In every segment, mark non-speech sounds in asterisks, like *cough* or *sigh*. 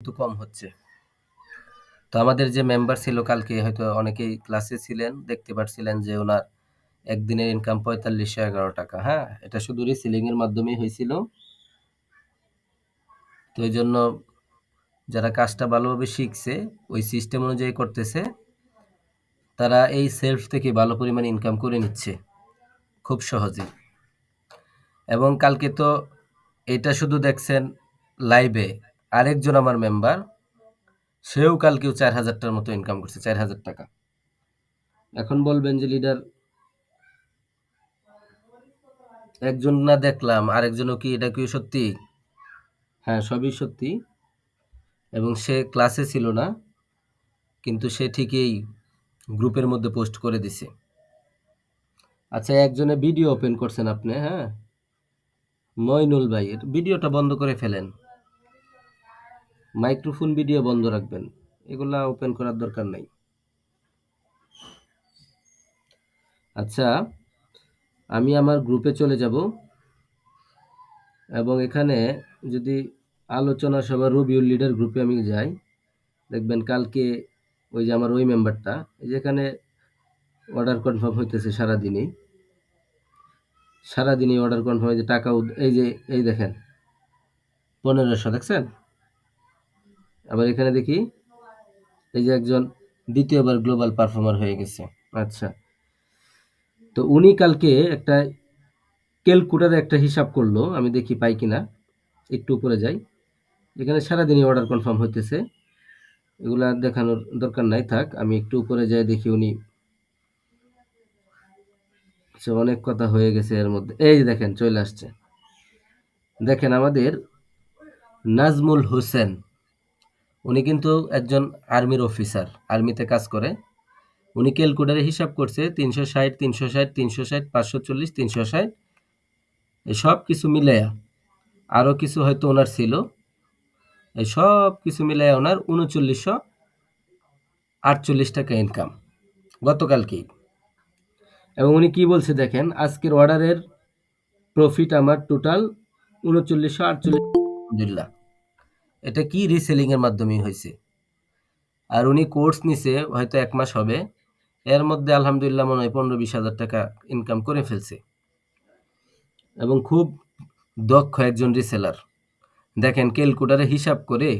কিন্তু কম হচ্ছে। তো আমাদের যে মেম্বার ছিল কালকে, হয়তো অনেকেই ক্লাসে ছিলেন, দেখতে পাচ্ছিলেন যে ওনার একদিনের ইনকাম পঁয়তাল্লিশশো এগারো টাকা হ্যাঁ? এটা শুধু রিসিলিং এর মাধ্যমেই হয়েছিল। তো এই জন্য যারা কাজটা ভালোভাবে শিখছে, ওই সিস্টেম অনুযায়ী করতেছে, তারা এই সেলফ থেকে ভালো পরিমাণ ইনকাম করে নিচ্ছে, খুব সহজে এবং কালকে তো এটা শুধু দেখছেন লাইভে আরেকজন আমার মেম্বার সেও কালকেও চার হাজারটার মতো ইনকাম করছে, চার হাজার টাকা। এখন বলবেন যে লিডার একজন না দেখলাম, আরেকজনও কি এটা কি সত্যি? হ্যাঁ সবই সত্যি। এবং সে ক্লাসে ছিল না, কিন্তু সে ঠিকই গ্রুপের মধ্যে পোস্ট করে দিছে। আচ্ছা একজনে ভিডিও ওপেন করছেন আপনি হ্যাঁ? মইনুল ভাইয়ের ভিডিওটা বন্ধ করে ফেলেন। মাইক্রোফোন ভিডিও বন্ধ রাখবেন। এগুলা ওপেন করার দরকার নাই। আচ্ছা আমি আমার গ্রুপে চলে যাব এবং এখানে যদি আলোচনা সভা রবিউল লিডার গ্রুপে আমি যাই, দেখবেন কালকে ওই যে আমার ওই মেম্বারটা যেখানে অর্ডার কনফার্ম হইতেছে সারাদিনই। সারাদিনই অর্ডার কনফার্ম যে টাকা এই যে, এই দেখেন, পনেরোশো, দেখছেন? আবার এখানে দেখি, এই যে একজন দ্বিতীয়বার গ্লোবাল পারফর্মার হয়ে গেছে। আচ্ছা। তো উনি কালকে একটা ক্যালকুটারে একটা হিসাব করল, আমি দেখি পাই কিনা। একটু উপরে যাই। এখানে সারাদিনই অর্ডার কনফার্ম হইতেছে। এগুলা দেখানোর দরকার নাই, থাক, আমি একটু উপরে যাই দেখি উনি। আচ্ছা অনেক কথা হয়ে গেছে এর মধ্যে। এই যে দেখেন, চলে আসছে। দেখেন আমাদের নাজমুল হোসেন। উনি কিন্তু একজন আর্মির অফিসার, আর্মিতে কাজ করে। উনি ক্যালকুলেটারে হিসাব করছে তিনশো ষাট তিনশো ষাট তিনশো ষাট, পাঁচশো চল্লিশ, তিনশো ষাট। এই সব কিছু মিলাইয়া আরও কিছু হয়তো ওনার ছিল। এই সব কিছু মিলাইয়া ওনার উনচল্লিশশো আটচল্লিশ টাকা ইনকাম গতকালকেই এবং উনি কি বলছে দেখেন, আজকের অর্ডারের প্রফিট আমার টোটাল উনচল্লিশশো আটচল্লিশ। আলহামদুলিল্লাহ। এটা কি রিসেলিং এর মাধ্যমেই হয়েছে? আর উনি কোর্স নিছে, হয়তো এক মাস হবে। এর মধ্যে আলহামদুলিল্লাহ মনে হয় পনেরো বিশ হাজার টাকা ইনকাম করে ফেলছে। এবং খুব দক্ষ একজন রিসেলার দেখেন ক্যালকুটারে হিসাব করে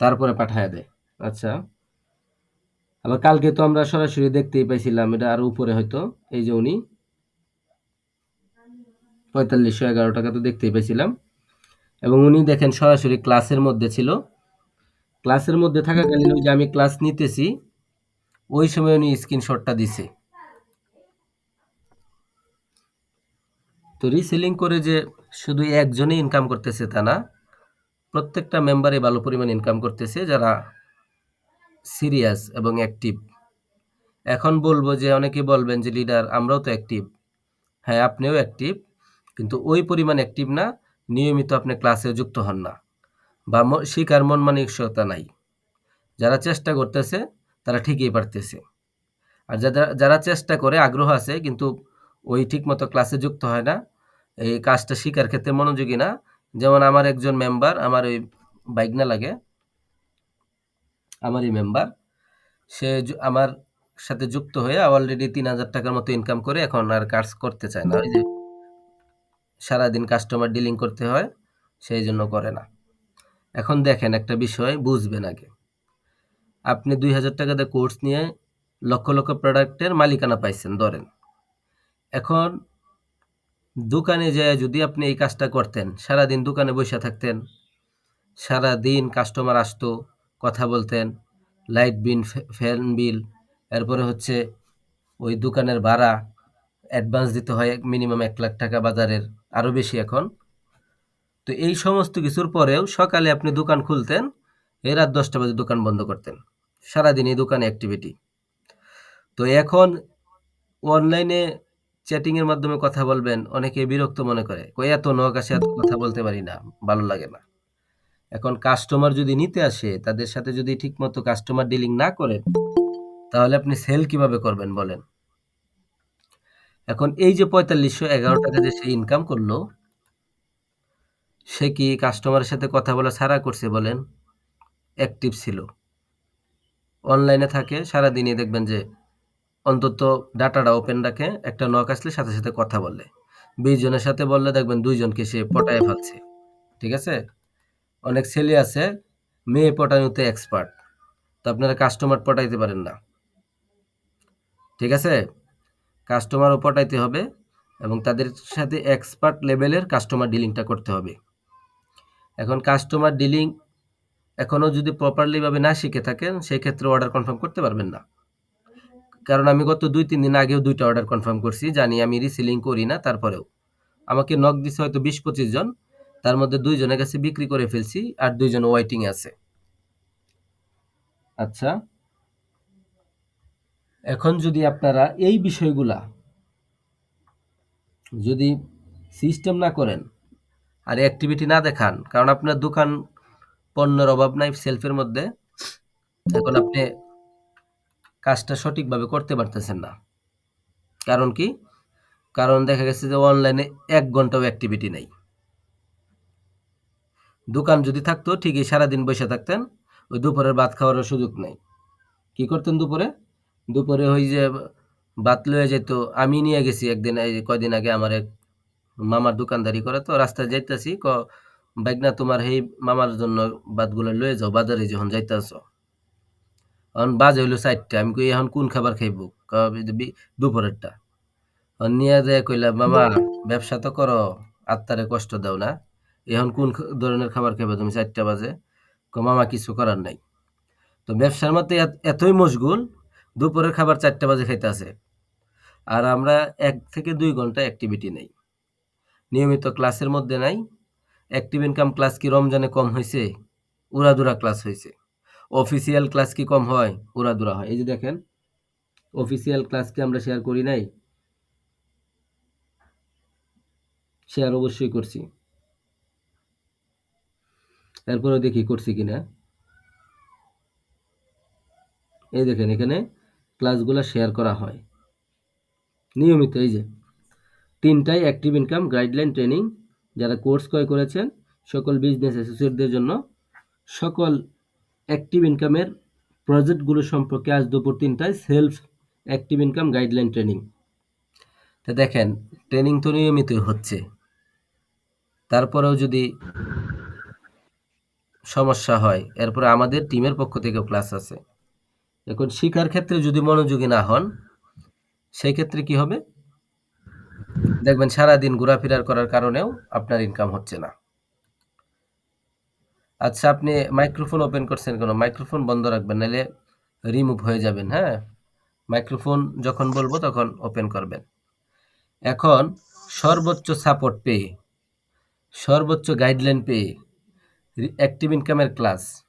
তারপরে পাঠায় দেয়। আচ্ছা আবার কালকে তো আমরা সরাসরি দেখতেই পাইছিলাম, এটা আরও উপরে হয়তো, এই যে উনি পঁয়তাল্লিশশো এগারো টাকা তো দেখতেই পাইছিলাম। এবং উনি দেখেন সরাসরি ক্লাসের মধ্যে ছিল। ক্লাসের মধ্যে থাকাকালীন যে আমি ক্লাস নিতেছি, ওই সময় উনি স্ক্রিনশটটা দিছে। তো রিসেলিং করে যে শুধু একজনই ইনকাম করতেছে তা না, প্রত্যেকটা মেম্বারে ভালো পরিমাণ ইনকাম করতেছে যারা সিরিয়াস এবং অ্যাক্টিভ এখন বলব যে অনেকে বলবেন যে লিডার আমরাও তো অ্যাক্টিভ হ্যাঁ আপনিও অ্যাক্টিভ কিন্তু ওই পরিমাণ অ্যাক্টিভ না। নিয়মিত আপনি ক্লাসে যুক্ত হন না বা শিকার মন মানসিকতা নাই। যারা চেষ্টা করতেছে, তারা ঠিকই পারতেছে। আর যারা যারা চেষ্টা করে, আগ্রহ আছে, কিন্তু ওই ঠিক মতো ক্লাসে যুক্ত হয় না, এই কাজটা শিকার ক্ষেত্রে মনোযোগী না। যেমন আমার একজন মেম্বার আমার ওই বাইক না লাগে, আমারই মেম্বার সে আমার সাথে যুক্ত হয়ে অলরেডি তিন হাজার টাকার মতো ইনকাম করে এখন আর কাজ করতে চায় না। ওই যে সারাদিন কাস্টমার ডিলিং করতে হয়, সেই জন্য করে না। এখন দেখেন একটা বিষয় বুঝবেন আগে। আপনি দুই হাজার টাকা দিয়ে কোর্স নিয়ে লক্ষ লক্ষ প্রোডাক্টের মালিকানা পাইছেন, ধরেন। এখন দোকানে যেয়ে যদি আপনি এই কাজটা করতেন, সারাদিন দোকানে বসে থাকতেন সারা দিন কাস্টমার আসতো, কথা বলতেন লাইট বিল ফ্যান বিল এরপরে হচ্ছে ওই দোকানের ভাড়া অ্যাডভান্স দিতে হয় মিনিমাম এক লাখ টাকা বাজারের। আরও বেশি এখন। তো এই সমস্ত কিছুর পরেও সকালে আপনি দোকান খুলতেন, এই রাত দশটা বাজে দোকান বন্ধ করতেন। সারাদিন এই দোকানে অ্যাক্টিভিটি তো এখন অনলাইনে চ্যাটিংয়ের মাধ্যমে কথা বলবেন, অনেকে বিরক্ত মনে করে, কই এত নকাশে এত কথা বলতে পারি না, ভালো লাগে না। এখন কাস্টমার যদি নিতে আসে, তাদের সাথে যদি ঠিকমতো কাস্টমার ডিলিং না করেন, তাহলে আপনি সেল কীভাবে করবেন বলেন? এখন এই যে পঁয়তাল্লিশশো এগারো টাকা যে সে ইনকাম করল, সে কি কাস্টমারের সাথে কথা বলা সারা করছে বলেন? অ্যাক্টিভ ছিল। অনলাইনে থাকে, সারাদিনই দেখবেন যে অন্তত ডাটাটা ওপেন রাখে, একটা নক আসলে সাথে সাথে কথা বলে। বিশ জনের সাথে বললে দেখবেন দুইজনকে সে পটায় ফেলছে। ঠিক আছে? অনেক ছেলে আছে, মেয়ে পটানোতে এক্সপার্ট তো আপনারা কাস্টমার পটাইতে পারেন না। ঠিক আছে? কাস্টমারও পটাইতে হবে এবং তাদের সাথে এক্সপার্ট লেভেলের কাস্টমার ডিলিংটা করতে হবে। এখন কাস্টমার ডিলিং এখনও যদি প্রপারলিভাবে না শিখে থাকেন সেই ক্ষেত্রে অর্ডার কনফার্ম করতে পারবেন না। কারণ আমি গত দুই, তিন দিন আগেও দুইটা অর্ডার কনফার্ম করছি, জানি আমি রিসেলিং করি না, তারপরেও। আমাকে নক দিছে হয়তো বিশ, পঁচিশ জন, তার মধ্যে দুইজনের কাছে বিক্রি করে ফেলছি, আর দুইজন ওয়াইটিং আছে। আচ্ছা। এখন যদি আপনারা এই বিষয়গুলা যদি সিস্টেম না করেন আর অ্যাক্টিভিটি না দেখান, কারণ আপনার দোকান পণ্যের অভাব নাই সেলফের মধ্যে, এখন আপনি কাজটা সঠিকভাবে করতে পারতেছেন না। কারণ কি? কারণ দেখা গেছে যে অনলাইনে এক ঘন্টাও অ্যাক্টিভিটি নেই। দোকান যদি থাকতো ঠিকই সারাদিন বসে থাকতেন, ওই দুপুরের ভাত খাওয়ার সুযোগ নেই। কি করতেন দুপুরে? দুপুরে ওই যে ভাত লয়ে যেত আমি নিয়ে গেছি একদিন, এই কয়দিন আগে আমার এক মামার দোকানদারি করে, তো রাস্তায় যাইতাছি, ক বাইক না তোমার সেই মামার জন্য ভাতগুলো লয়ে যাও, বাজারে যখন যাইতাছ। এখন বাজে হইল চারটা, আমি কই, এখন কোন খাবার খাইব? দুপুরেরটা। নিয়ে যায় কইলাম মামা, ব্যবসা তো করো, আত্মারে কষ্ট দাও না, এখন কোন ধরনের খাবার খাবে তুমি? চারটা বাজে। ক, মামা, কিছু করার নাই। তো ব্যবসার মধ্যে এতই মশগুল দুপুরের খাবার চারটা বাজে খাইতে আছে। আর আমরা এক থেকে দুই ঘণ্টা অ্যাক্টিভিটি নেই। নিয়মিত ক্লাসের মধ্যে নাই। অ্যাক্টিভ ইনকাম ক্লাস কি রমজানে কম হয়েছে উড়াদুরা ক্লাস হয়েছে অফিসিয়াল ক্লাস কি কম হয়? উড়াদুরা হয়। এই যে দেখেন অফিসিয়াল ক্লাস কি আমরা শেয়ার করি নাই? শেয়ার অবশ্যই করছি। এরপরে দেখি করছি কিনা। এই দেখেন এখানে ক্লাসগুলো শেয়ার করা হয়। নিয়মিত এই যে, তিনটাই অ্যাক্টিভ ইনকাম গাইডলাইন ট্রেনিং যারা কোর্স ক্রয় করেছেন, সকল বিজনেস অ্যাসোসিয়েটদের জন্য, সকল অ্যাক্টিভ ইনকামের প্রজেক্টগুলো সম্পর্কে আজ দুপুর তিনটায় self active income guideline training তো দেখেন ট্রেনিং তো নিয়মিতই হচ্ছে। তারপরেও যদি সমস্যা হয়, এরপরে আমাদের টিমের পক্ষ থেকেও ক্লাস আছে। এখন শিকার ক্ষেত্রে যদি মনোযোগী না হন সেই ক্ষেত্রে কি হবে? দেখবেন, সারাদিন ঘোরাফেরার করার কারণেও আপনার ইনকাম হচ্ছে না। আচ্ছা আপনি মাইক্রোফোন ওপেন করছেন কেন? মাইক্রোফোন বন্ধ রাখবেন, নাহলে রিমুভ হয়ে যাবেন হ্যাঁ? মাইক্রোফোন যখন বলব, তখন ওপেন করবেন। এখন, সর্বোচ্চ সাপোর্ট পেয়ে, সর্বোচ্চ গাইডলাইন পেয়ে অ্যাক্টিভ ইনকামের ক্লাস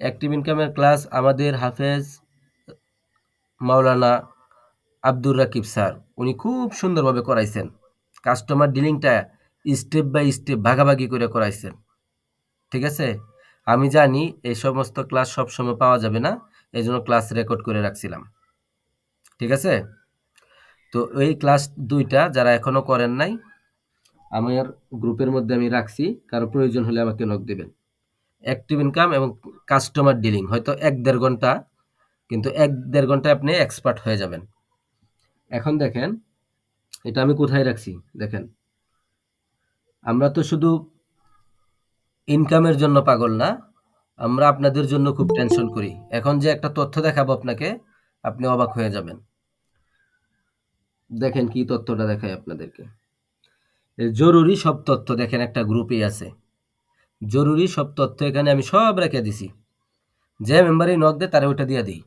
অ্যাক্টিভ ইনকামের ক্লাস আমাদের হাফেজ মাওলানা আব্দুর রাকিব স্যার। উনি খুব সুন্দরভাবে করাইছেন। কাস্টমার ডিলিংটা স্টেপ বাই স্টেপ ভাগাভাগি করে করাইছেন। ঠিক আছে? আমি জানি এই সমস্ত ক্লাস সবসময় পাওয়া যাবে না এই জন্য ক্লাস রেকর্ড করে রাখছিলাম। ঠিক আছে? তো এই ক্লাস দুইটা যারা এখনও করেন নাই, আমার গ্রুপের মধ্যে আমি রাখছি। কারও প্রয়োজন হলে আমাকে নক দেবেন। অ্যাক্টিভ ইনকাম এবং কাস্টমার ডিলিং হয়তো এক দেড় ঘণ্টা, কিন্তু এক দেড় ঘন্টায় আপনি এক্সপার্ট হয়ে যাবেন। এখন দেখেন, এটা আমি কোথায় রাখছি? দেখেন, আমরা তো শুধু ইনকামের জন্য পাগল না, আমরা আপনাদের জন্য খুব টেনশন করি। এখন যে একটা তথ্য দেখাবো আপনাকে, আপনি অবাক হয়ে যাবেন। দেখেন কি তথ্যটা দেখায় আপনাদেরকে। জরুরি সব তথ্য। দেখেন একটা গ্রুপেই আছে। জরুরি সব তথ্য এখানে আমি সব রেখে দিছি। যে মেম্বারই নক দেয়, তারা ওইটা দিয়ে দিই।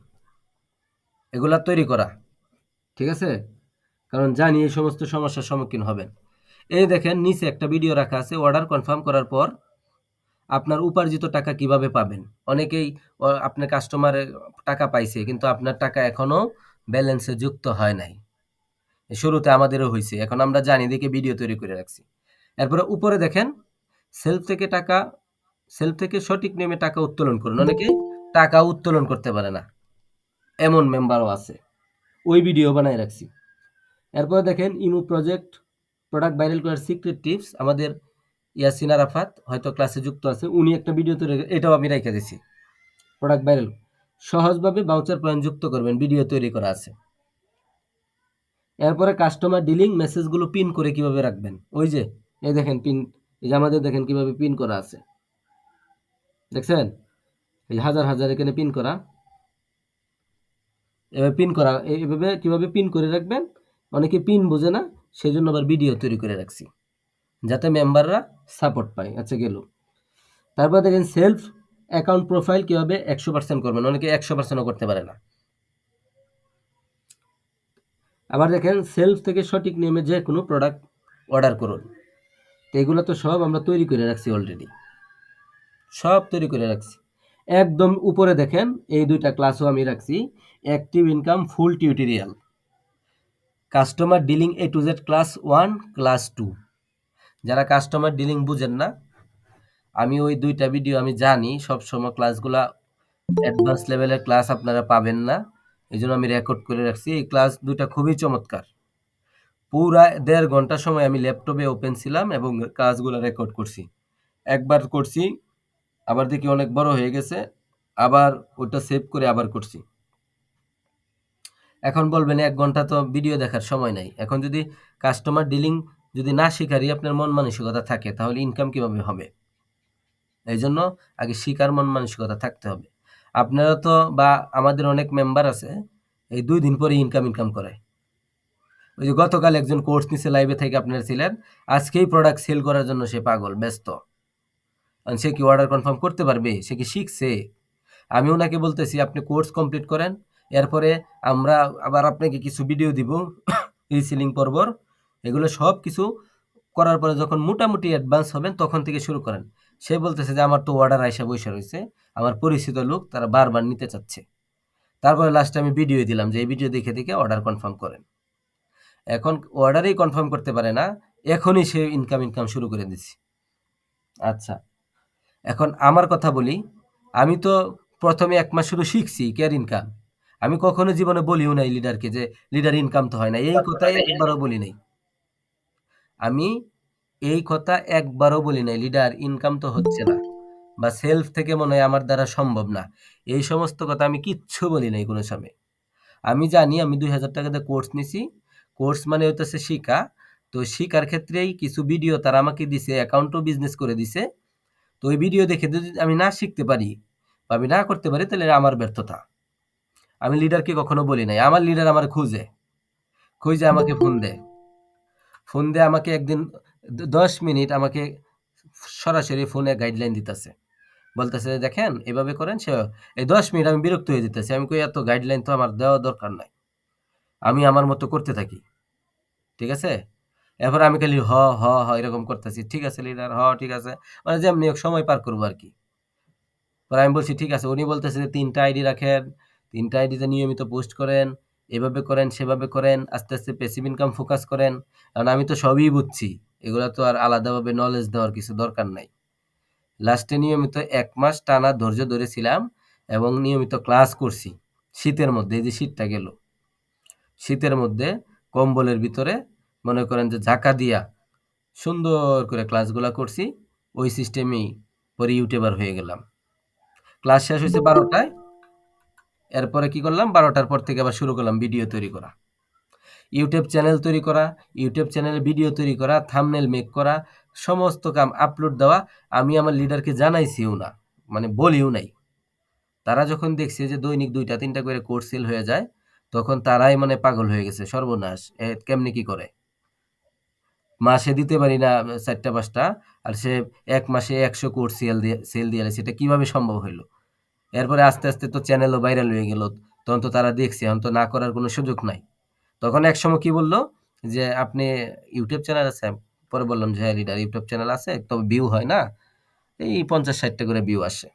এগুলা তৈরি করা। ঠিক আছে? কারণ জানি এই সমস্ত সমস্যার সম্মুখীন হবেন। এই দেখেন, নিচে একটা ভিডিও রাখা আছে অর্ডার কনফার্ম করার পর আপনার উপার্জিত টাকা কীভাবে পাবেন? অনেকেই আপনার কাস্টমার টাকা পাইছে, কিন্তু আপনার টাকা এখনও ব্যালেন্সে যুক্ত হয় নাই। শুরুতে আমাদেরও হয়েছে এখন আমরা জানি দেখে ভিডিও তৈরি করে রাখছি। এরপরে উপরে দেখেন সেলফ থেকে টাকা, সেলফ থেকে সঠিক নিয়মে টাকা উত্তোলন করুন। অনেকে টাকা উত্তোলন করতে পারে না। এমন মেম্বারও আছে। ওই ভিডিও বানায় রাখছি। এরপরে দেখেন, ইমু প্রজেক্ট প্রোডাক্ট ভাইরাল করার সিক্রেট টিপস আমাদের ইয়াসিন আরাফাত, হয়তো ক্লাসে যুক্ত আছে, উনি একটা ভিডিও তৈরি এটাও আমি রেখে দিছি। প্রোডাক্ট ভাইরাল সহজভাবে বাউচার পয়েন্ট যুক্ত করবেন ভিডিও তৈরি করা আছে। এরপরে কাস্টমার ডিলিং মেসেজগুলো পিন করে কীভাবে রাখবেন? ওই যে, এই দেখেন পিন এই যে আমাদের দেখেন কীভাবে পিন করা আছে। দেখছেন? এই হাজার হাজার এখানে পিন করা। এভাবে পিন করা এই- এভাবে কীভাবে পিন করে রাখবেন? অনেকে পিন বোঝে না সেই জন্য আবার ভিডিও তৈরি করে রাখছি, যাতে মেম্বাররা সাপোর্ট পায়। আচ্ছা গেল। তারপর দেখেন সেলফ অ্যাকাউন্ট প্রোফাইল কীভাবে একশো পার্সেন্ট করবেন? অনেকে একশো পার্সেন্টও করতে পারে না। আবার দেখেন সেলফ থেকে সঠিক নিয়মে যে কোনো প্রোডাক্ট অর্ডার করুন। তো এগুলো তো সব আমরা তৈরি করে রাখছি অলরেডি সব তৈরি করে রাখছি। একদম উপরে দেখেন, এই দুইটা ক্লাসও আমি রাখছি। Active income full tutorial customer dealing A to Z class one class two যারা কাস্টমার ডিলিং বুঝেন না, আমি ওই দুইটা ভিডিও আমি জানি, সব সময় ক্লাসগুলা অ্যাডভান্স লেভেলের ক্লাস আপনারা পাবেন না। এই জন্য আমি রেকর্ড করে রাখছি। এই ক্লাস দুইটা খুবই চমৎকার। পুরা দেড় ঘণ্টা সময় আমি ল্যাপটপে ওপেন ছিলাম এবং কাজগুলো রেকর্ড করছি। একবার করছি, আবার দেখি অনেক বড় হয়ে গেছে, আবার ওটা সেভ করে আবার করছি। এখন বলবেন এক ঘণ্টা তো ভিডিও দেখার সময় নাই। এখন যদি কাস্টমার ডিলিং যদি না শিকারই আপনার মন মানসিকতা থাকে, তাহলে ইনকাম কীভাবে হবে? এই জন্য আগে শিকার মন মানসিকতা থাকতে হবে। আপনারা তো বা আমাদের অনেক মেম্বার আছে, এই দুই দিন পরে ইনকাম ইনকাম করে ওই যে গতকাল একজন কোর্স নিছে লাইভে থেকে আপনারা ছিলেন। আজকেই প্রোডাক্ট সেল করার জন্য সে পাগল, ব্যস্ত। সে কি অর্ডার কনফার্ম করতে পারবে? সে কি শিখছে? আমি ওনাকে বলতেছি, আপনি কোর্স কমপ্লিট করেন। এরপরে আমরা আবার আপনাকে কিছু ভিডিও দিব রিসিলিং পর্বর। এগুলো সব কিছু করার পরে যখন মোটামুটি অ্যাডভান্স হবেন, তখন থেকে শুরু করেন। সে বলতেছে যে, আমার তো অর্ডার আইসা বসে রয়েছে আমার পরিচিত লোক, তারা বারবার নিতে চাচ্ছে। তারপরে লাস্টে আমি ভিডিও দিলাম যে, এই ভিডিও দেখে দেখে অর্ডার কনফার্ম করেন। এখন অর্ডারেই কনফার্ম করতে পারে না, এখনই সে ইনকাম ইনকাম শুরু করে দিছি আচ্ছা এখন আমার কথা বলি, আমি তো প্রথমে এক মাস শুধু শিখছি কেয়ার ইনকাম আমি কখনো জীবনে বলিও নাই লিডারকে যে লিডার ইনকাম তো হয় না, এই কথাই একবারও বলি নাই। আমি এই কথা একবারও বলি নাই লিডার ইনকাম তো হচ্ছে না, বা সেলফ থেকে মনে হয় আমার দ্বারা সম্ভব না। এই সমস্ত কথা আমি কিচ্ছু বলি নাই কোনো সময়। আমি জানি আমি দুই হাজার টাকাতে কোর্স নিছি কোর্স মানে হইতেছে শিখা তো শিখার ক্ষেত্রেই কিছু ভিডিও তারা আমাকে দিছে অ্যাকাউন্টও বিজনেস করে দিছে। তো ওই ভিডিও দেখে যদি আমি না শিখতে পারি বা আমি না করতে পারি তাহলে আমার ব্যর্থতা। আমি লিডারকে কখনো বলি নাই। আমার লিডার আমার খুঁজে। খুঁজে আমাকে ফোন দেয়। ফোন দিয়ে আমাকে একদিন দশ মিনিট আমাকে সরাসরি ফোনে গাইডলাইন দিতেছে। বলতেছে দেখেন এভাবে করেন সে এই দশ মিনিট আমি বিরক্ত হয়ে যেতেছি। আমি কই এত গাইডলাইন তো আমার দেওয়া দরকার নাই। আমি আমার মতো করতে থাকি। ঠিক আছে? এরপর আমি খালি হ হ হ এরকম করতেছি। ঠিক আছে লিডার হ, ঠিক আছে। মানে যেমনি হোক সময় পার করব আর কি পরে আমি বলছি, ঠিক আছে। উনি বলতেছে যে, তিনটা আইডি রাখেন। তিনটা আইডিতে নিয়মিত পোস্ট করেন। এভাবে করেন, সেভাবে করেন। আস্তে আস্তে পেসিভ ইনকাম ফোকাস করেন। কারণ আমি তো সবই বুঝছি। এগুলো তো আর আলাদাভাবে নলেজ দেওয়ার কিছু দরকার নাই। লাস্টে নিয়মিত এক মাস টানা ধৈর্য ধরেছিলাম এবং নিয়মিত ক্লাস করছি। শীতের মধ্যে যে শীতটা গেল। শীতের মধ্যে কম্বলের ভিতরে মনে করেন যে ঝাঁকা দিয়া সুন্দর করে ক্লাসগুলো করছি, ওই সিস্টেমেই পরে ইউটিউবার হয়ে গেলাম। ক্লাস শেষ হয়েছে বারোটায়, এরপরে কি করলাম? বারোটার পর থেকে আবার শুরু করলাম ভিডিও তৈরি করা। ইউটিউব চ্যানেল তৈরি করা ইউটিউব চ্যানেলে ভিডিও তৈরি করা থামনেল মেক করা, সমস্ত কাম আপলোড দেওয়া, আমি আমার লিডারকে জানাইছিও না মানে বলিও নাই। তারা যখন দেখছে যে দৈনিক দুইটা তিনটা করে কোর্স সেল হয়ে যায় তখন তারাই মানে পাগল হয়ে গেছে, সর্বনাশ। এ কেমনি কি করে? মাসে দিতে পারি না চারটা, পাঁচটা, আর সে এক মাসে একশো কোর্স সেল দিয়ে সেল দিয়ে সেটা কীভাবে সম্ভব হইল? এরপরে আস্তে আস্তে তো চ্যানেলও ভাইরাল হয়ে গেল। তখন তো তারা দেখছে, এখন তো না করার কোনো সুযোগ নাই। তখন এক সময় কি বলল? যে আপনি ইউটিউব চ্যানেল আছে পরে বললাম যে হ্যাঁ লিডার ইউটিউব চ্যানেল আছে তবে ভিউ হয় না? এই পঞ্চাশ, ষাটটা করে ভিউ আসে।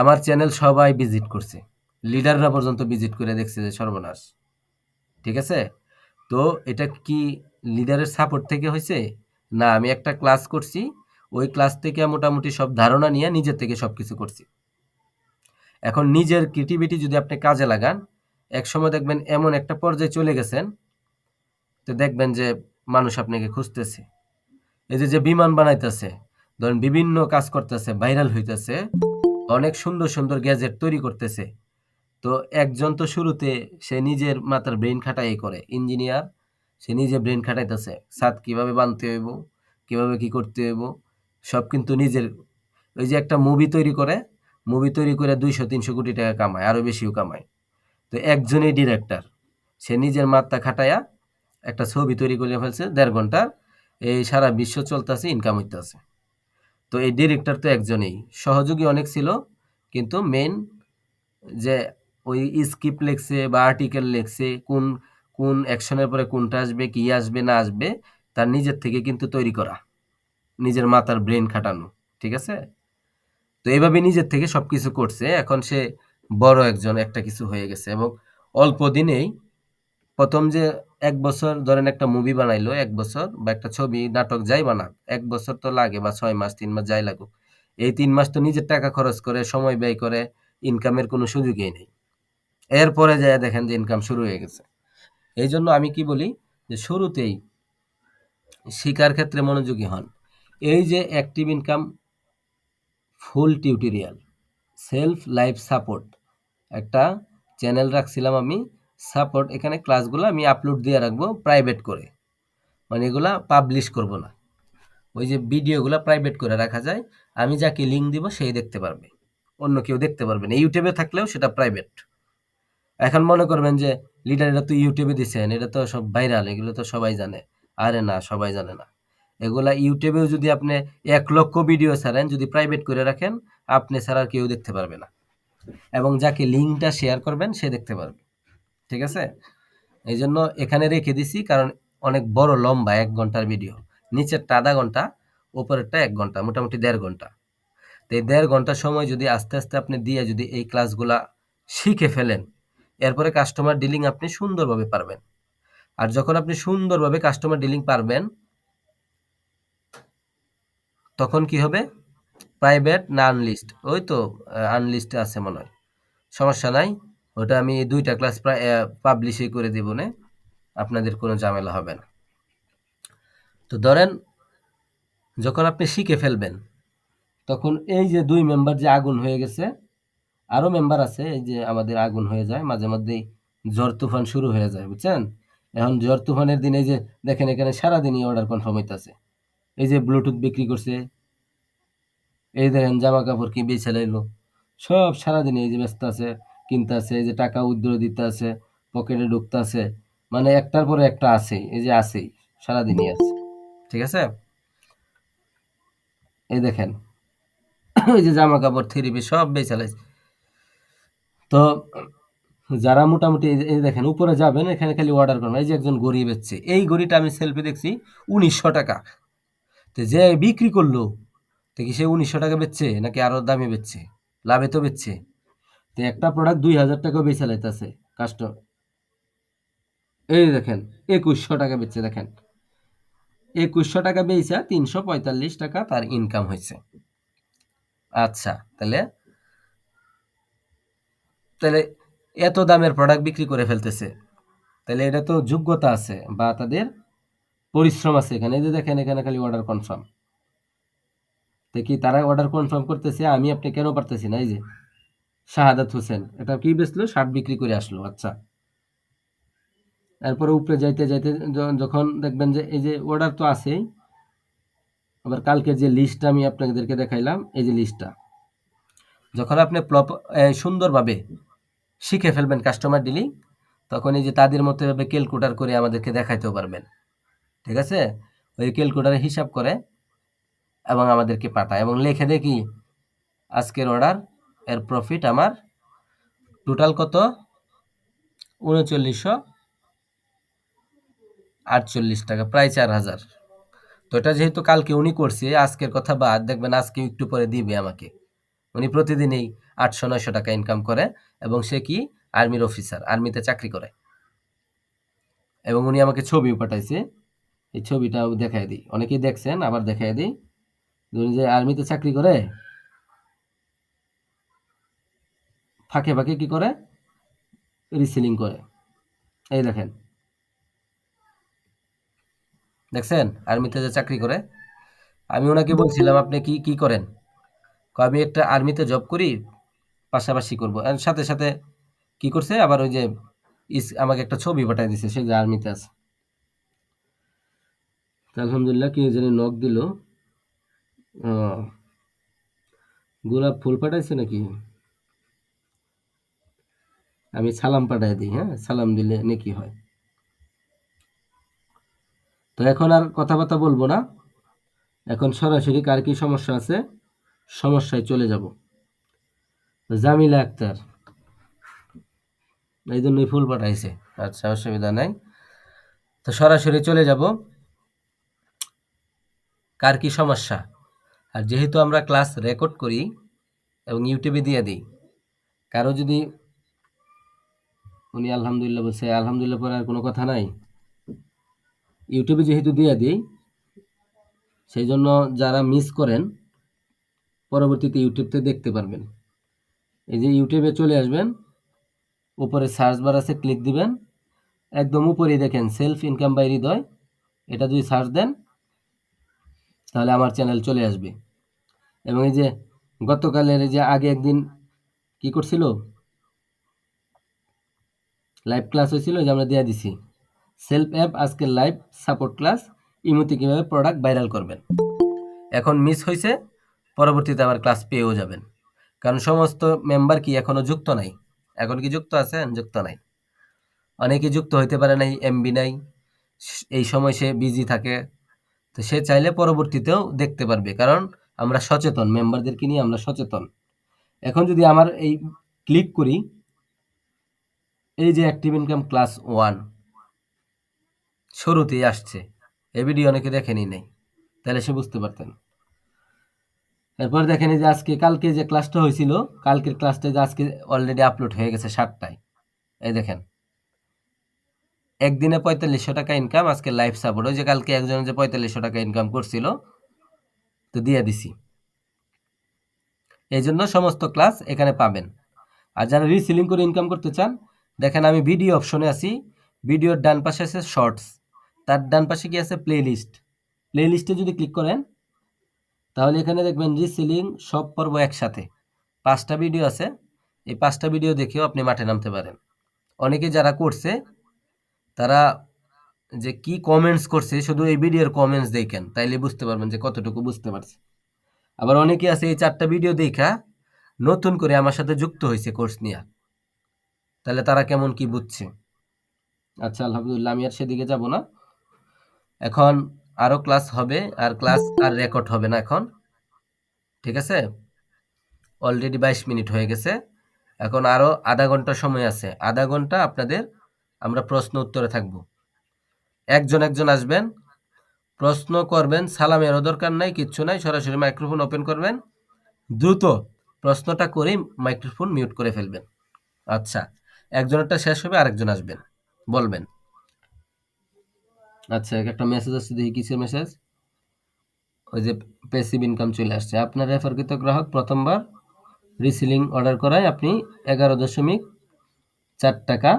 আমার চ্যানেল সবাই ভিজিট করছে। লিডাররা পর্যন্ত ভিজিট করে দেখছে যে সর্বনাশ। ঠিক আছে? তো এটা কি লিডারের সাপোর্ট থেকে হয়েছে? না আমি একটা ক্লাস করছি। ওই ক্লাস থেকে মোটামুটি সব ধারণা নিয়ে নিজের থেকে সব কিছু করছি। এখন নিজের ক্রিয়েটিভিটি যদি আপনি কাজে লাগান এক সময় দেখবেন এমন একটা পর্যায়ে চলে গেছেন তো দেখবেন যে মানুষ আপনাকে খুঁজতেছে। এই যে যে বিমান বানাইতেছে ধরেন বিভিন্ন কাজ করতেছে ভাইরাল হইতেছে অনেক সুন্দর, সুন্দর গ্যাজেট তৈরি করতেছে। তো একজন তো শুরুতে সে নিজের মাথার ব্রেন খাটাই করে। ইঞ্জিনিয়ার সে নিজে ব্রেন খাটাইতেছে। ছাদ কীভাবে বানতে হইব, কীভাবে কি করতে হইব, সব কিন্তু নিজের ওই যে একটা মুভি তৈরি করে, মুভি তৈরি করে দুইশো তিনশো কোটি টাকা কামায়, আরও বেশিও কামায়। তো একজনই ডিরেক্টর। সে নিজের মাথা খাটাইয়া একটা ছবি তৈরি করে ফেলছে দেড় ঘণ্টার। এই সারা বিশ্ব চলতেছে, ইনকাম হইতাছে। তো এই ডিরেক্টর তো একজনই। সহযোগী অনেক ছিল, কিন্তু মেন যে ওই স্ক্রিপ্ট লেখছে বা আর্টিকেল লেখছে, কোন, কোন অ্যাকশনের পরে কোনটা আসবে, কি আসবে না আসবে, তার নিজের থেকে কিন্তু তৈরি করা। নিজের মাথার ব্রেইন খাটানো। ঠিক আছে? তো এভাবে নিজের থেকে সব কিছু করছে। এখন সে বড় একজন একটা কিছু হয়ে গেছে এবং অল্প দিনেই প্রথম যে এক বছর ধরেন একটা মুভি বানাইলো এক বছর বা একটা ছবি, নাটক যাই বানাক, এক বছর তো লাগে বা ছয় মাস, তিন মাস যাই লাগুক। এই তিন মাস তো নিজের টাকা খরচ করে, সময় ব্যয় করে, ইনকামের কোনো সুযোগই নেই। এরপরে যাইয়া দেখেন যে ইনকাম শুরু হয়ে গেছে। এই জন্য আমি কি বলি যে শুরুতেই শিকার ক্ষেত্রে মনোযোগী হন। এই যে active income full tutorial, self life support একটা চ্যানেল রাখছিলাম আমি। সাপোর্ট এখানে ক্লাসগুলো আমি আপলোড দিয়ে রাখব প্রাইভেট করে। মানে এগুলা পাবলিশ করব না। ওই যে ভিডিওগুলো প্রাইভেট করে রাখা যায়। আমি যাকে লিঙ্ক দিব সেই দেখতে পারবে। অন্য কেউ দেখতে পারবে না। ইউটিউবে থাকলেও সেটা প্রাইভেট। এখন মনে করবেন যে লিডার এটা তো ইউটিউবে দিছেন, এটা তো সব ভাইরাল, এগুলো তো সবাই জানে। আরে না, সবাই জানে না। এগুলা ইউটিউবেও যদি আপনি এক লক্ষ ভিডিও ছাড়েন, যদি প্রাইভেট করে রাখেন, আপনি ছাড়া কেউ দেখতে পারবে না। এবং যাকে লিঙ্কটা শেয়ার করবেন সে দেখতে পারবে। ঠিক আছে? এই জন্য এখানে রেখে দিছি কারণ অনেক বড় লম্বা এক ঘণ্টার ভিডিও। নিচেরটা ০.৫ ঘণ্টা, ওপরেরটা এক ঘণ্টা, মোটামুটি দেড় ঘণ্টা। তো এই ১.৫ ঘণ্টা সময় যদি আস্তে, আস্তে আপনি দিয়ে যদি এই ক্লাসগুলা শিখে ফেলেন, এরপরে কাস্টমার ডিলিং আপনি সুন্দরভাবে পারবেন। আর যখন আপনি সুন্দরভাবে কাস্টমার ডিলিং পারবেন তখন কি হবে? প্রাইভেট না আনলিস্ট? ওই তো আনলিস্টে আছে মনে হয়। সমস্যা নাই। ওটা আমি দুইটা ক্লাস পাবলিশই করে দিবনে। আপনাদের কোনো ঝামেলা হবে না। তো ধরেন যখন আপনি শিখে ফেলবেন, তখন এই যে দুই মেম্বার যে আগুন হয়ে গেছে, আরও মেম্বার আছে এই যে আমাদের আগুন হয়ে যায়। মাঝে মধ্যেই ঝড় তুফান শুরু হয়ে যায়, বুঝছেন? এখন ঝড় তুফানের দিন যে দেখেন এখানে সারাদিনই অর্ডার কনফার্ম হইতাছে। এই যে ব্লুটুথ বিক্রি করছে। এই দেখেন জামাকাপড় কি বেইচা লাইলো। সব সারাদিনই এই যে ব্যস্ত আছে, কিনতাছে, এই যে টাকা উইথড্র দিতাছে, পকেটে ঢুকতাছে। মানে একটার পরে একটা আছেই। এই যে আছেই। সারাদিনই আছে। ঠিক আছে? এই দেখেন। এই যে জামাকাপড়, থ্রি পিস সব বেইচা লাইছে। তো যারা মোটামুটি এই দেখেন উপরে যাবেন এখানে খালি অর্ডার করবেন। এই যে একজন ঘড়ি বেচছে। এই ঘড়িটা আমি সেলফি দেখছি ৳১৯০০ তো যে বিক্রি করল, তো কি সে ৳১৯০০ বেচছে নাকি আরও দামে বেচছে? লাভে তো বেচছে। তো একটা প্রোডাক্ট ৳২০০০ বেচা লাইতাছে কাস্ট এই দেখেন ৳২১০০ বেচছে দেখেন। একুশশো টাকা বেচা তিনশো পঁয়তাল্লিশ টাকা তার ইনকাম হয়েছে আচ্ছা, তাইলে তাইলে এত দামের প্রোডাক্ট বিক্রি করে ফেলতেছে। তাহলে এটা তো যোগ্যতা আছে বা তাদের পরিশ্রম আছে এখানে। যে দেখেন এখানে খালি অর্ডার কনফার্ম। তো কি তারা অর্ডার কনফার্ম করতেছে, আমি আপনি কেন পারতেছি না? এই যে শাহাদাত হোসেন। এটা কি বেচলো? শার্ট বিক্রি করে আসলো। আচ্ছা। এরপরে উপরে যাইতে, যাইতে যখন দেখবেন যে এই যে অর্ডার তো আছেই। আবার কালকের যে লিস্টটা আমি আপনাদেরকে দেখাইলাম, এই যে লিস্টটা। যখন আপনি সুন্দরভাবে শিখে ফেলবেন কাস্টমার ডিলিং, তখন এই যে তাদের মতো এভাবে ক্যালকুলেটর করে আমাদেরকে দেখাইতেও পারবেন। ঠিক আছে? ওই ক্যালকুলেটরে হিসাব করে এবং আমাদেরকে পাঠায় এবং লিখে দেখি আজকের অর্ডার, এর প্রফিট আমার টোটাল কত? ৳৩৯,৮৮ প্রায় ৪,০০০ তো এটা যেহেতু কালকে উনি করছে, আজকের কথা বাদ, দেখবেন আজকে একটু পরে দিবে আমাকে। উনি প্রতিদিনই ৳৮০০-৯০০ ইনকাম করে এবং সে কি? আর্মির অফিসার, আর্মিতে চাকরি করে। এবং উনি আমাকে ছবিও পাঠাইছে। এই ছবিটাও দেখায় দেই। অনেকেই দেখছেন, আবার দেখায় দেই। উনি যে আর্মিতে চাকরি করে ফাঁকে, ফাঁকে কি করে? রিসেলিং করে। এই দেখেন। দেখছেন? আর্মিতে যে চাকরি করে। আমি ওনাকে বলছিলাম, "আপনি কি, কি করেন?" আমি একটা আর্মিতে জব করি পাশাপাশি করব। আর সাথে সাথে কি করছে? আবার ওই যে আমাকে একটা ছবি পাঠাই দিছে সে যে আর্মিতে আছে আলহামদুলিল্লাহ কি জানি নক দিল। গোলাপ ফুল পাঠাইছে নাকি? আমি সালাম পাঠাই দিই হ্যাঁ? সালাম দিলে নাকি হয়। তো এখন আর কথাবার্তা বলব না। এখন সরাসরি কার কি সমস্যা আছে, সমস্যায় চলে যাব। জামিলা আক্তার। এই জন্যই ফুল পাঠাইছে। আচ্ছা অসুবিধা নাই। তো সরাসরি চলে যাব। কার কি সমস্যা? আর যেহেতু আমরা ক্লাস রেকর্ড করি এবং ইউটিউবে দিয়ে দিই, কারও যদি উনি আলহামদুলিল্লাহ বলছে, আলহামদুলিল্লাহ পরে আর কোনো কথা নাই। ইউটিউবে যেহেতু দিয়ে দিই, সেই জন্য যারা মিস করেন, পরবর্তীতে ইউটিউবতে দেখতে পারবেন। এই যে ইউটিউবে চলে আসবেন, উপরে সার্চ বার আছে ক্লিক দিবেন। একদম উপরেই দেখেন সেলফ ইনকাম বাই হৃদয়। এটা যদি সার্চ দেন, তাহলে আমার চ্যানেল চলে আসবে। এবং এই যে গতকালের যে আগে একদিন কি করছিল? লাইভ ক্লাস হয়েছিল যে আমরা দিয়ে দিছি। সেলফ অ্যাপ আজকের লাইভ সাপোর্ট ক্লাস ইমুতে কীভাবে প্রোডাক্ট ভাইরাল করবেন। এখন মিস হয়েছে পরবর্তীতে আবার ক্লাস পেয়েও যাবেন। কারণ সমস্ত মেম্বার কি এখনও যুক্ত নাই? এখন কি যুক্ত আছেন? যুক্ত নাই। অনেকে যুক্ত হইতে পারে নাই এমবি নাই। এই সময় সে বিজি থাকে। তো সে চাইলে পরবর্তীতেও দেখতে পারবে। কারণ আমরা সচেতন মেম্বারদেরকে নিয়ে আমরা সচেতন। এখন যদি আমার এই ক্লিক করি, এই যে অ্যাক্টিভ ইনকাম ক্লাস ওয়ান শুরুতেই আসছে। এই ভিডিও অনেকে দেখেনি নাই। তাহলে সে বুঝতে পারতেন। এরপর দেখেন যে আজকে, কালকে যে ক্লাসটা হয়েছিল, কালকের ক্লাসটা যে আজকে অলরেডি আপলোড হয়ে গেছে সাতটায়। এই দেখেন। একদিনে পঁয়তাল্লিশশো টাকা ইনকাম আজকে লাইভ সাপোর্ট ওই যে কালকে একজন যে পঁয়তাল্লিশশো টাকা ইনকাম করছিল, তো দিয়ে দিছি। এই জন্য সমস্ত ক্লাস এখানে পাবেন। আর যারা রিসিলিং করে ইনকাম করতে চান, দেখেন আমি ভিডিও অপশনে আছি। ভিডিওর ডান পাশে আছে শর্টস তার ডান পাশে কি আছে? প্লে লিস্ট প্লে লিস্টে যদি ক্লিক করেন তাহলে এখানে দেখবেন রিসিলিং সব পর্ব একসাথে। পাঁচটা ভিডিও আছে। এই পাঁচটা ভিডিও দেখেও আপনি মাঠে নামতে পারেন। অনেকে যারা করছে, তারা যে কি কমেন্টস করছে, শুধু এই ভিডিওর কমেন্টস দেখেন, তাইলে বুঝতে পারবেন যে কতটুকু বুঝতে পারছে। আবার অনেকে আছে এই চারটা ভিডিও দেখা, নতুন করে আমার সাথে যুক্ত হয়েছে কোর্স নিয়ে। তাহলে তারা কেমন কি বুঝছে? আচ্ছা আলহামদুলিল্লাহ, আমি আর সেদিকে যাব না। এখন আরও ক্লাস হবে আর ক্লাস আর রেকর্ড হবে না এখন। ঠিক আছে? অলরেডি বাইশ মিনিট হয়ে গেছে। এখন আরও আধা ঘণ্টা সময় আছে। আধা ঘণ্টা আপনাদের আমরা প্রশ্ন উত্তরে থাকব। একজন একজন আসবেন, প্রশ্ন করবেন সালামেরও দরকার নাই, কিচ্ছু নাই, সরাসরি মাইক্রোফোন ওপেন করবেন। দ্রুত প্রশ্নটা করেই মাইক্রোফোন মিউট করে ফেলবেন। আচ্ছা একজনেরটা শেষ হবে, আরেকজন আসবেন। বলবেন। আচ্ছা একটা মেসেজ আসছে, দেখি কিসের মেসেজ ওই যে প্যাসিভ ইনকাম চলে আসছে। আপনার রেফারকৃত গ্রাহক প্রথমবার রিসিলিং অর্ডার করায় আপনি এগারো দশমিক চার টাকা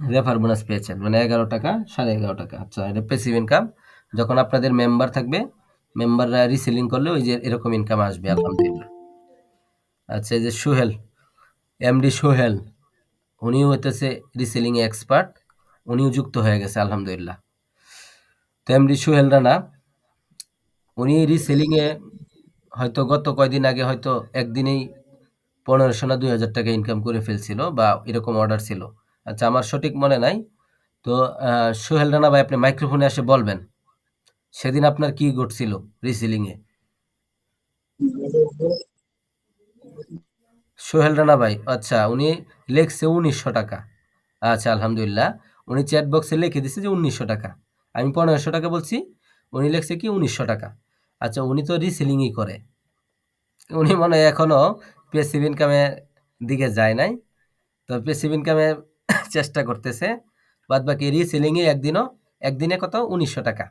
রেফার বোনাস পেয়েছেন। মানে এগারো টাকা, সাড়ে এগারো টাকা। আচ্ছা এটা প্যাসিভ ইনকাম যখন আপনাদের মেম্বার থাকবে মেম্বাররা রিসেলিং করলে ওই যে এরকম ইনকাম আসবে আলহামদুলিল্লাহ আচ্ছা এই যে সোহেল এমডি সোহেল, উনিও হইতেছে রিসেলিং এক্সপার্ট উনিও যুক্ত হয়ে গেছে, আলহামদুলিল্লাহ। তো এমডি সোহেল রানা, উনি রিসেলিংয়ে হয়তো গত কয়দিন আগে হয়তো একদিনেই পনেরোশো না দুই হাজার টাকা ইনকাম করে ফেলছিল বা এরকম অর্ডার ছিল। আচ্ছা আমার সঠিক মনে নাই। তো সোহেল রানা ভাই, আপনি মাইক্রোফোনে এসে বলবেন, সেদিন আপনার কি ঘটছিল রিসেলিংয়ে সোহেল রানা ভাই আচ্ছা উনি লেখছে উনিশশো টাকা। আচ্ছা আলহামদুলিল্লাহ। উনি চ্যাট বক্সে লিখে দিছে যে উনিশশো টাকা। আমি পনেরোশো টাকা বলছি, উনি লিখছে কি উনিশশো টাকা। আচ্ছা উনি তো রিসেলিংই করে। উনি মনে হয় এখনও পেসিভ ইনকামের দিকে যায় নাই। তো পেসিভ ইনকামের *coughs* চেষ্টা করতেছে। বাদ বাকি রিসেলিংয়ে একদিনও, একদিনে কত? উনিশশো টাকা।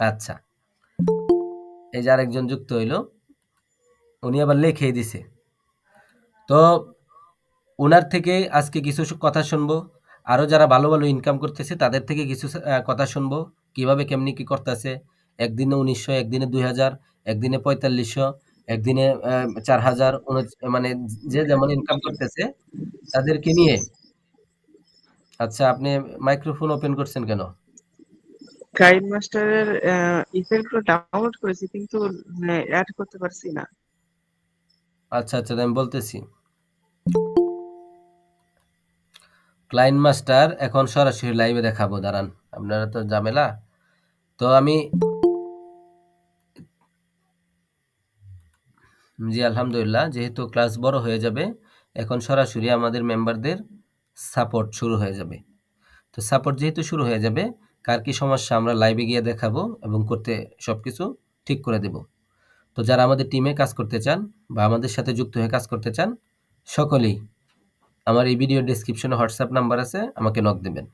আচ্ছা। এই যে আরেকজন যুক্ত হইল, উনি আবার লিখেই দিছে। তো ওনার থেকে আজকে কিছু কথা শুনব। আরও যারা ভালো ভালো ইনকাম করতেছে তাদের থেকে কিছু কথা শুনব কীভাবে কেমনি কি করতেছে একদিনে উনিশশো একদিনে দুই হাজার একদিনে পঁয়তাল্লিশশো একদিনে ৪,০০০ উনচ মানে যে যেমন ইনকাম করতেছে তাদেরকে নিয়ে আচ্ছা আপনি মাইক্রোফোন ওপেন করছেন কেন? কাইন মাস্টারের ইফেক্ট ডাউনলোড করেছি কিন্তু মানে এড করতে পারছি না। আচ্ছা, আচ্ছা আমি বলতেছি। ক্লাইন মাস্টার এখন সরাসরি লাইভে দেখাবো দাঁড়ান। আপনারা তো ঝামেলা। তো আমি জি আলহামদুলিল্লাহ। যেহেতু ক্লাস বড় হয়ে যাবে, এখন সরাসরি আমাদের মেম্বারদের সাপোর্ট শুরু হয়ে যাবে। তো সাপোর্ট যেহেতু শুরু হয়ে যাবে, কার কি সমস্যা আমরা লাইভে গিয়ে দেখাবো এবং করতে সবকিছু ঠিক করে দেব। তো যারা আমাদের টিমে কাজ করতে চান বা আমাদের সাথে যুক্ত হয়ে কাজ করতে চান, সকলেই আমার এই ভিডিও ডিসক্রিপশনে হোয়াটসঅ্যাপ নাম্বার আছে, আমাকে নক দেবেন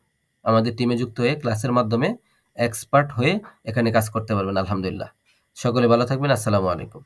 আমাদের টিমে যুক্ত হয়ে ক্লাসের মাধ্যমে এক্সপার্ট হয়ে এখানে কাজ করতে পারবেন আলহামদুলিল্লাহ। সকলে ভালো থাকবেন। আসসালামু আলাইকুম।